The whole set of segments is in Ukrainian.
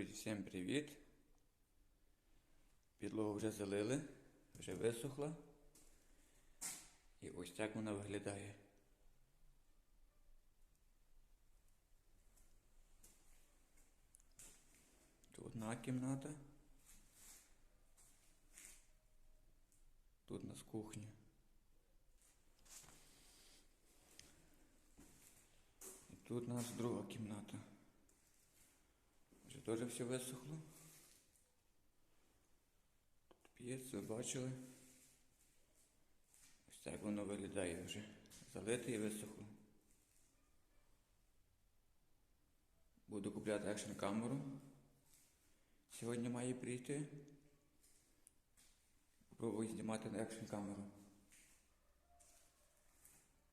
Друзі, всім привіт! Підлогу вже залили, вже висохла. І ось так вона виглядає. Тут одна кімната. Тут у нас кухня. І тут у нас друга кімната. Вже теж все висохло. Тут п'єць, ви бачили. Ось так воно виглядає вже. Залите і висохло. Буду купляти екшн камеру. Сьогодні має прийти. Попробую знімати на екшн камеру.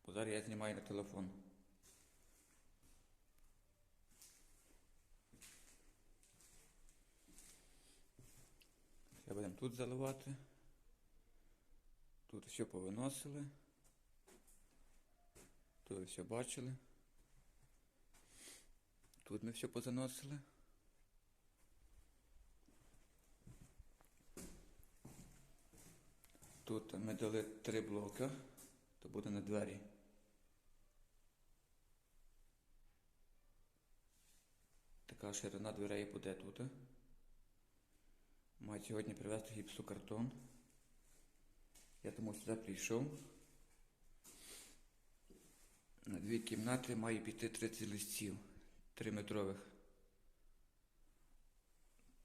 Бо зараз я знімаю на телефон. Будемо тут заливати. Тут все повиносили. Тут все бачили. Тут ми все позаносили. Тут ми дали три блоки, то буде на двері. Така ширина дверей буде тут. Мають сьогодні привезти гіпсокартон. Я тому сюди прийшов. На дві кімнати має піти 30 листів 3 метрових.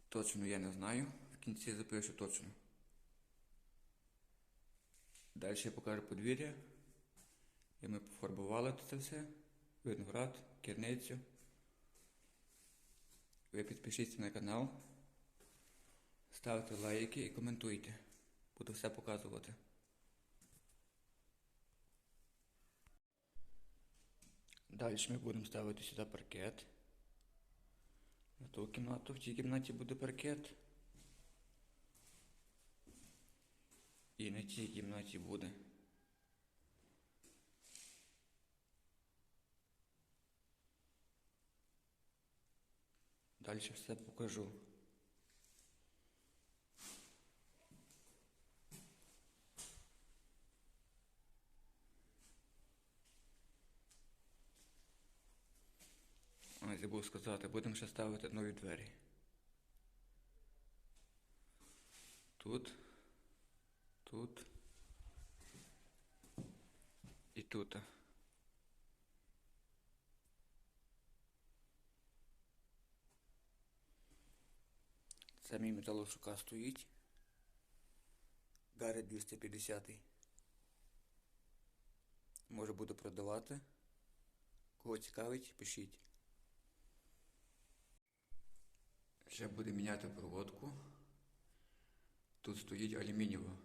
Точно я не знаю. В кінці запишу точно. Далі я покажу подвір'я. І ми пофарбували це все. Виноград, керницю. Ви підпишіться на канал. Ставте лайки і коментуйте. Буду все показувати. Далі ми будемо ставити сюди паркет. На ту кімнату, в цій кімнаті буде паркет. І на цій кімнаті буде. Далі все покажу. А, забув сказати, будемо ще ставити нові двері. Тут, тут і тут. Це мій металошука стоїть. Гаррет 250. Може буду продавати. Кого цікавить, пишіть. Ще буде міняти проводку. Тут стоїть алюмінієва.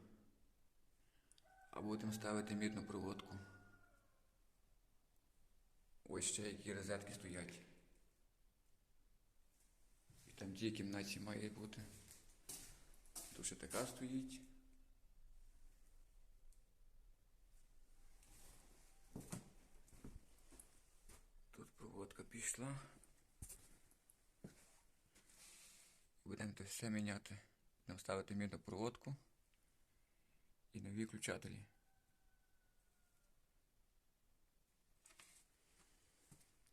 А будемо ставити мідну проводку. Ось ще які розетки стоять. І там тій кімнаті має бути. Тут ще така стоїть. Тут проводка пішла. Будемо це все міняти. Будемо ставити мідну проводку і нові включателі.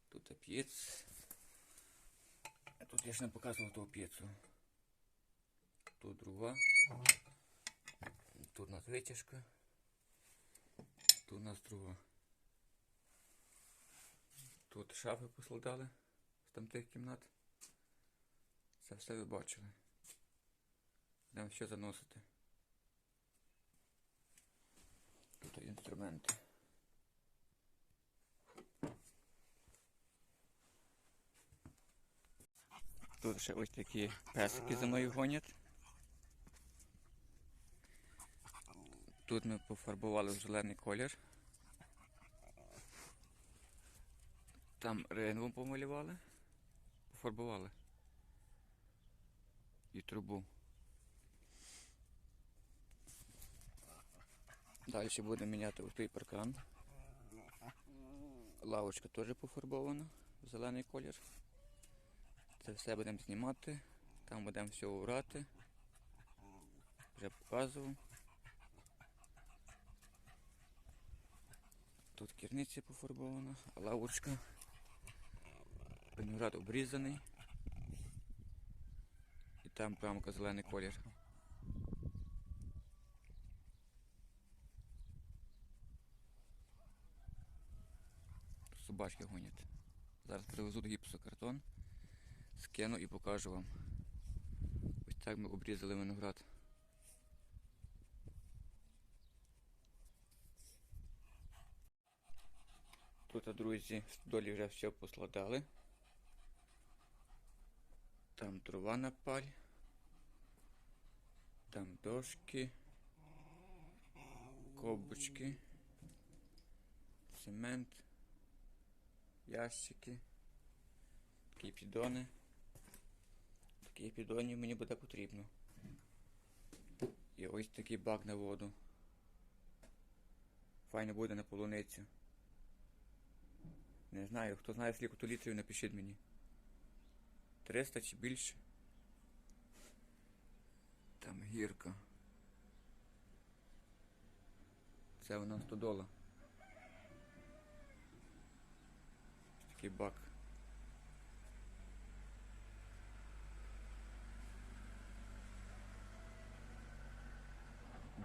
Тут п'єц. А Тут я ж не показував того п'єцу. Тут друга. Тут у нас витяжка. Тут у нас друга. Тут шафи поскладали з тамтих кімнат. Це все ви бачили. Будемо все заносити. Тут інструменти. Тут ще ось такі песики за мною гонять. Тут ми пофарбували в зелений колір. Там рейнбом помалювали, пофарбували. І трубу. Далі будемо міняти той паркан. Лавочка теж пофарбована в зелений колір. Це все будемо знімати. Там будемо все урати. Вже показував. Тут керниця пофарбована, лавочка. Виноград обрізаний. Там прямка зелений колір. Собачки гонять. Зараз привезуть гіпсокартон, скину і покажу вам. Ось так ми обрізали виноград. Тут, друзі, долі вже все посладали. Там трава на паль. Там дошки. Кобочки. Цемент. Ящики. Такі підони. Такі підонів мені буде потрібно. І ось такий бак на воду. Файно буде на полуницю. Не знаю, хто знає скільки то літрів, напишіть мені. 300 чи більше. Гірка. Це вона стодола. Такий бак.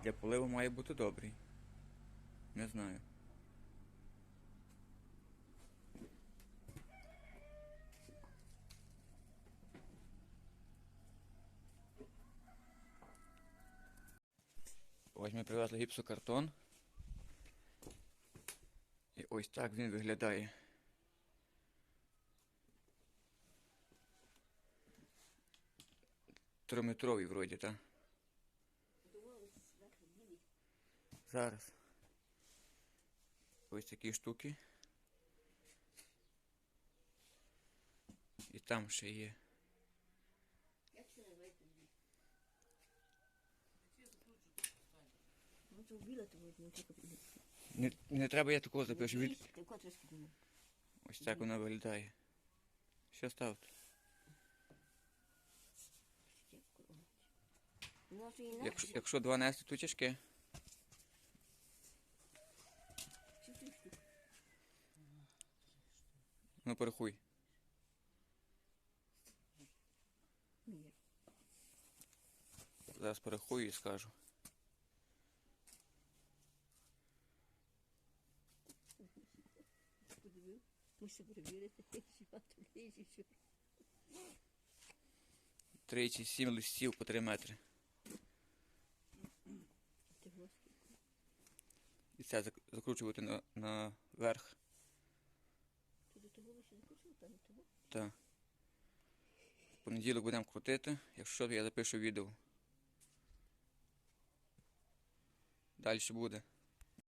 Для поливу має бути добрий. Не знаю. Ось ми привезли гіпсокартон. І ось так він виглядає. Триметровий вроді, так? Зараз. Ось такі штуки. І там ще є. То вбила, то не тільки. Не, не треба я такого запишу. Від... Котре скиднула. Ось так вона виглядає. Що ставте? Ну, Якщо, якщо два нести, то тяжке. Чи ти штук? Ну порахуй. Зараз порахую і скажу. Подивив. Мусив перевірити, ліжі, що. Тричі сім листів по 3 метри. І це закручувати на, на верх. Ти до того лише закусив, там до того? Так. В понеділок будемо крутити. Якщо що, то я запишу відео. Далі буде.